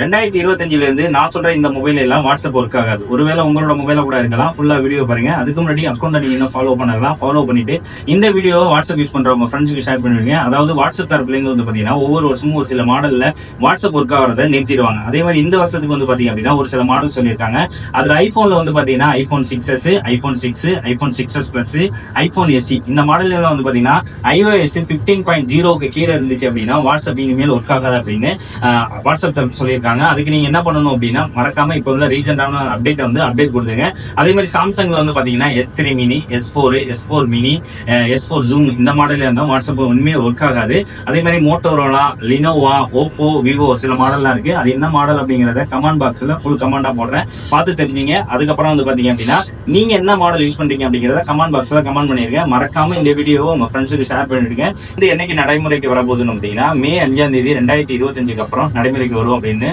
ரெண்டாயிரத்தி இருபத்தஞ்சுல இருந்து நான் சொல்ற இந்த மொபைல் எல்லாம் வாட்ஸ்அப் ஒர்க் ஆகாது. ஒருவேளை உங்களோட மொபைல கூட இருக்கலாம். ஃபுல்லா வீடியோ பாருங்க. அதுக்கு முன்னாடி அக்கௌண்ட் நீங்க இன்னும் ஃபாலோ பண்ணலாம். ஃபாலோ பண்ணிட்டு இந்த வீடியோ வாட்ஸ்அப் யூஸ் பண்ற உங்க ஃப்ரெண்ட்ஸுக்கு ஷேர் பண்ணுவீங்க அதாவது வாட்ஸ்அப் தரப்புலேருந்து வந்து பாத்தீங்கன்னா ஒவ்வொரு வருஷமும் ஒரு சில மாடல்ல வாட்ஸ்அப் ஒர்க் ஆகிறத நிறுத்திடுவாங்க. அதே மாதிரி இந்த வருஷத்துக்கு வந்து பாத்தீங்க அப்படின்னா ஒரு சில மாடல் சொல்லியிருக்காங்க. அதுல ஐபோன்ல வந்து பாத்தீங்கன்னா iPhone six S iPhone six iPhone six S plus iPhone SE இந்த மாடல் எல்லாம் வந்து பாத்தீங்கன்னா ஐஓஎஸ் பிப்டீன் பாயிண்ட் ஜீரோக்கு கீழே இருந்துச்சு அப்படின்னா வாட்ஸ்அப் இனிமேல் ஒர்க் ஆகாது அப்படின்னு வாட்ஸ்அப் தரப்பு சொல்லியிருக்காங்க. அதுக்கு நீங்க என்ன பண்ணணும் அப்படின்னா மறக்காம இப்போ உள்ள ரீசெண்டான அப்டேட் வந்து அப்டேட் கொடுத்துருங்க. அதே மாதிரி சாம்சங்ல வந்து பாத்தீங்கன்னா S three mini S four S four mini S four zoom இந்த மாடல் இருந்தால் வாட்ஸ்அப் உண்மையாக ஒர்க் ஆகாது. அதே மாதிரி மோட்டோரோலா லினோவா ஓப்போ விவோ சில மாடல்லாம் இருக்கு. அது என்ன மாடல் அப்படிங்கறத கமெண்ட் பாக்ஸ்ல ஃபுல் கமெண்டா போடுறேன். பார்த்து தெரிஞ்சுங்க. அதுக்கப்புறம் வந்து பாத்தீங்க அப்படின்னா நீங்க என்ன மாடல் யூஸ் பண்றீங்க அப்படிங்கறத கமெண்ட் பாக்ஸ்ல கமெண்ட் பண்ணிருங்க. மறக்காம இந்த வீடியோவை உங்க ஃப்ரெண்ட்ஸுக்கு ஷேர் பண்ணிடுங்க. இது என்னைக்கு நடைமுறைக்கு வரப்போகுதுன்னு அப்படின்னா மே அஞ்சாம் தேதி ரெண்டாயிரத்தி இருபத்தஞ்சுக்கு அப்புறம் நடைமுறைக்கு வரும் அப்படின்னு